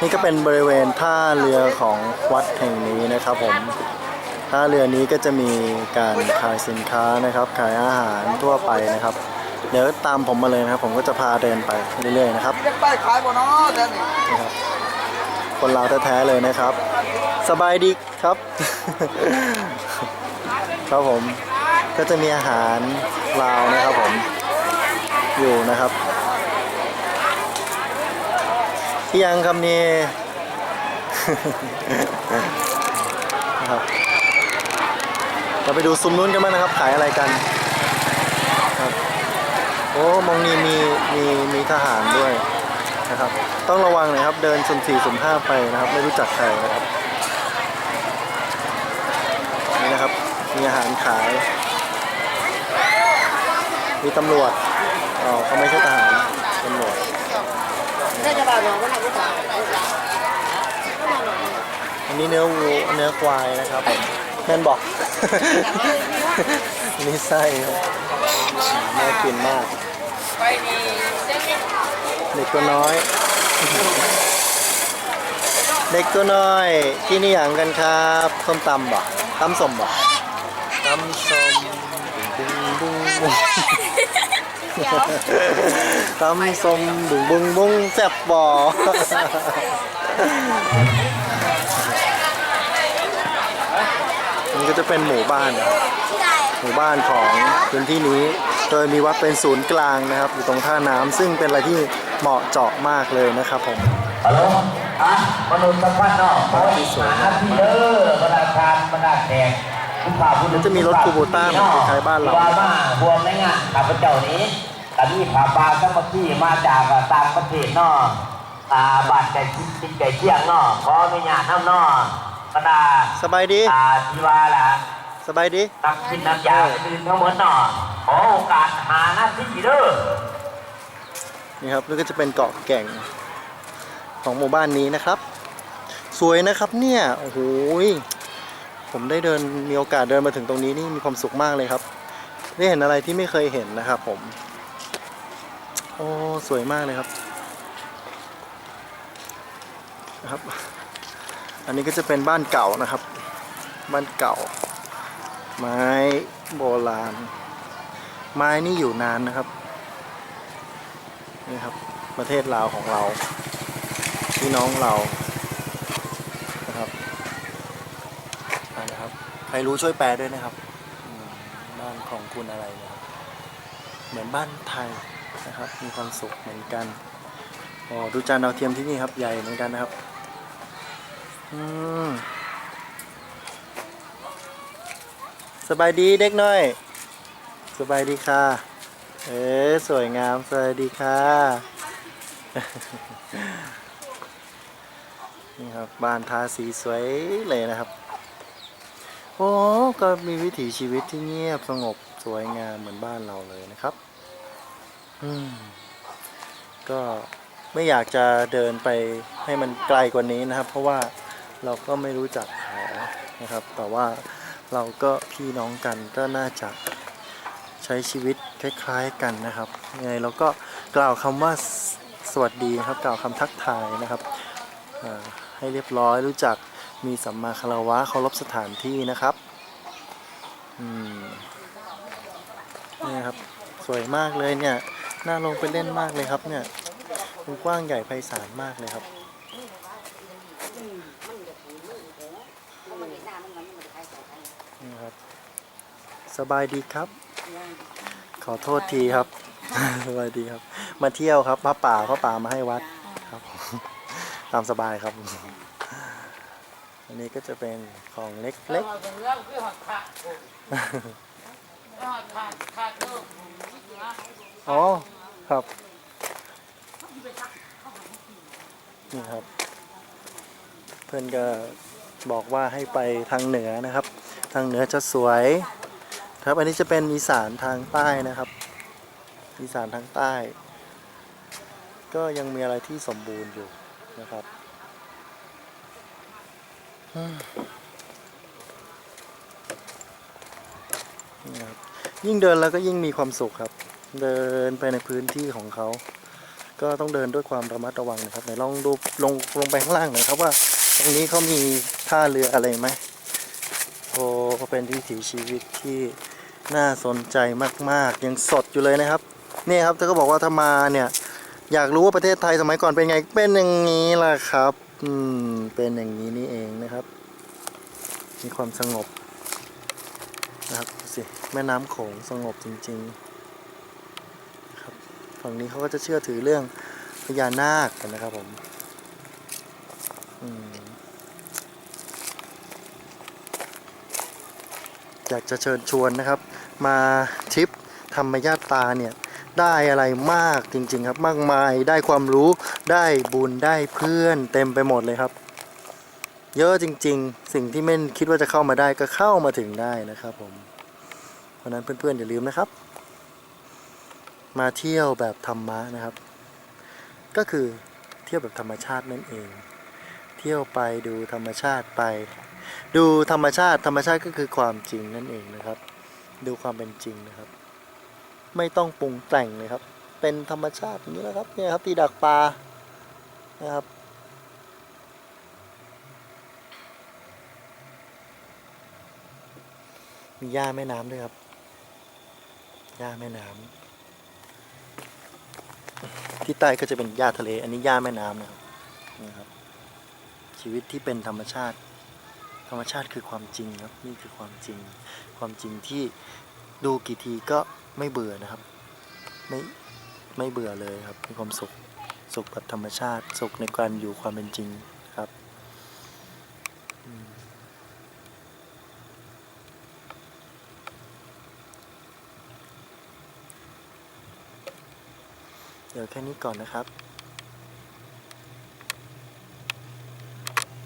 นี่ก็เป็นบริเวณท่าเรือของวัดแห่งนี้นะครับผมท่าเรือนี้ก็จะมีการขายสินค้านะครับ ขายอาหารทั่วไปนะครับ เดี๋ยวตามผมมาเลยนะครับ ผมก็จะพาเดินไปเรื่อยๆนะครับไปขายบ่เนาะเดี๋ยวนี้นะครับคนเราวแท้ๆเลยนะครับ สบายดีครับ ครับผมก็จะมีอาหารลาวนะครับผมอยู่นะครับ ที่ยังคำนี้นะครับเราไปดูซุ้มนู้นกันบ้างนะครับ ขายอะไรกันครับโอ้มองนี่มีมีมีทหารด้วยนะครับ ต้องระวังหนะครับ เดินสุ่มสี่สุ่มห้าไปนะครับ ไม่รู้จักใครนะครับนี่นะครับมีอาหารขาย มีตำรวจอ๋อเขาไม่ใช่ทหารตำรวจ อันนี้เนื้อวัวเนื้อควายนะครับผมแม่นบอก อันนี่ไส้ครับน่ากินมากเด็กตัวน้อย เด็กตัวน้อยที่นี่อย่างกันครับส้มตำบ่ตำสมบ่ตำสมบุ้งบุ้งบุ้ง ตำส้มบุ้งบุ้งบุ้งแซ่บบ่มันก็จะเป็นหมู่บ้านนะครับหมู่บ้านของพื้นที่นี้ โดยมีวัดเป็นศูนย์กลางนะครับ อยู่ตรงท่าน้ำซึ่งเป็นอะไรที่เหมาะเจาะมากเลยนะครับผม ฮัลโหลอะมนุษย์สัมพันธ์เนาะขออีกหาหน้าที่เด้อบรรดาชานบรรดาแขกผู้ข่าวผู้แล้วจะมีรถคูโบต้าเหมือนคล้ายๆบ้านเราว่ามาบวมในงานข้าพเจ้านี้ แต่นี่ผาปลาสมัคคีมาจากต่างประเทศเนาะอ่าบาดใจจิตใจเที่ยงเนาะขออนุญาตน้ำเนาะบรรดาสบายดีอ่าที่ว่าล่ะสบายดีนักกินน้ำยาอื่นทั้งหมดเนาะขอโอกาสหาหน้าที่เด้อนี่ครับนี่ก็จะเป็นเกาะแก่งของหมู่บ้านนี้นะครับ สวยนะครับเนี่ยโอ้โหยผมได้เดินมีโอกาสเดินมาถึงตรงนี้นี่มีความสุขมากเลยครับ ได้เห็นอะไรที่ไม่เคยเห็นนะครับผมโอ้สวยมากเลยครับนะครับ อันนี้ก็จะเป็นบ้านเก่านะครับ บ้านเก่า ไม้โบราณ ไม้นี่อยู่นานนะครับนี่ครับประเทศลาวของเราพี่น้องเรานะครับนะครับ ใครรู้ช่วยแปลด้วยนะครับบ้านของคุณอะไรเนี่ยเหมือนบ้านไทย นะครับ มีความสุขเหมือนกันอ๋อดูจานดาวเทียมที่นี่ครับใหญ่เหมือนกันนะครับ อืมสบายดีเด็กน้อย สบายดีค่ะ เออสวยงามสวัสดีค่ะ นี่ครับบ้านทาสีสวยเลยนะครับ โอ้ก็มีวิถีชีวิตที่เงียบสงบสวยงามเหมือนบ้านเราเลยนะครับ อืมก็ไม่อยากจะเดินไปให้มันไกลกว่านี้นะครับ เพราะว่าเราก็ไม่รู้จักเขานะครับ แต่ว่าเราก็พี่น้องกันก็น่าจะใช้ชีวิตคล้ายๆกันนะครับยังไงเราก็กล่าวคำว่าสวัสดีครับ กล่าวคำทักทายนะครับให้เรียบร้อยรู้จักมีสัมมาคารวะเคารพสถานที่นะครับนี่ครับ สวยมากเลยเนี่ย น่าลงไปเล่นมากเลยครับเนี่ยมันกว้างใหญ่ไพศาลมากเลยครับ นี่ครับ สบายดีครับ ขอโทษทีครับ สบายดีครับ มาเที่ยวครับพระป่าพระป่ามาให้วัดครับตามสบายครับ อันนี้ก็จะเป็นของเล็กๆ อ๋อ ครับ นี่ครับ เพื่อนก็บอกว่าให้ไปทางเหนือนะครับ ทางเหนือจะสวย ครับ อันนี้จะเป็นอีสานทางใต้นะครับ อีสานทางใต้ ก็ยังมีอะไรที่สมบูรณ์อยู่นะครับนี่ครับยิ่งเดินแล้วก็ยิ่งมีความสุขครับ เดินไปในพื้นที่ของเขา ก็ต้องเดินด้วยความระมัดระวังนะครับไหนลองดูลงลงไปข้างล่างหน่อยครับว่า ตรงนี้เขามีท่าเรืออะไรไหมโอ้เป็นวิถีชีวิตที่น่าสนใจมาก ๆ ยังสดอยู่เลยนะครับนี่ครับเธอก็บอกว่าถ้ามาเนี่ย อยากรู้ว่าประเทศไทยสมัยก่อนเป็นไงเป็นอย่างนี้ล่ะครับอืมเป็นอย่างนี้นี่เองนะครับ มีความสงบนะครับดูสิแม่น้ำโขงสงบจริง ๆ ฝั่งนี้เขาก็จะเชื่อถือเรื่องพญานาคกันนะครับผมอยากจะเชิญชวนนะครับ มาทริปธรรมญาตาเนี่ยได้อะไรมากจริง ๆ ครับ มากมายได้ความรู้ได้บุญได้เพื่อนเต็มไปหมดเลยครับ เยอะจริง ๆ สิ่งที่ไม่คิดว่าจะเข้ามาได้ก็เข้ามาถึงได้นะครับผมเพราะนั้นเพื่อนๆอย่าลืมนะครับ มาเที่ยวแบบธรรมะนะครับ ก็คือเที่ยวแบบธรรมชาตินั่นเอง เที่ยวไปดูธรรมชาติไป ดูธรรมชาติธรรมชาติก็คือความจริงนั่นเองนะครับ ดูความเป็นจริงนะครับ ไม่ต้องปรุงแต่งเลยครับ เป็นธรรมชาติอย่างนี้แหละครับเนี่ยครับตีดักปลานะครับมีหญ้าแม่น้ำด้วยครับหญ้าแม่น้ำ ที่ใต้ก็จะเป็นหญ้าทะเล อันนี้หญ้าแม่น้ำนะครับนี่ครับ ชีวิตที่เป็นธรรมชาติ ธรรมชาติคือความจริงครับ นี่คือความจริง ความจริงที่ดูกี่ทีก็ไม่เบื่อนะครับ ไม่ไม่เบื่อเลยครับมีความสุข สุขแบบธรรมชาติ สุขในการอยู่ความเป็นจริงครับอืม เดี๋ยวแค่นี้ก่อนนะครับ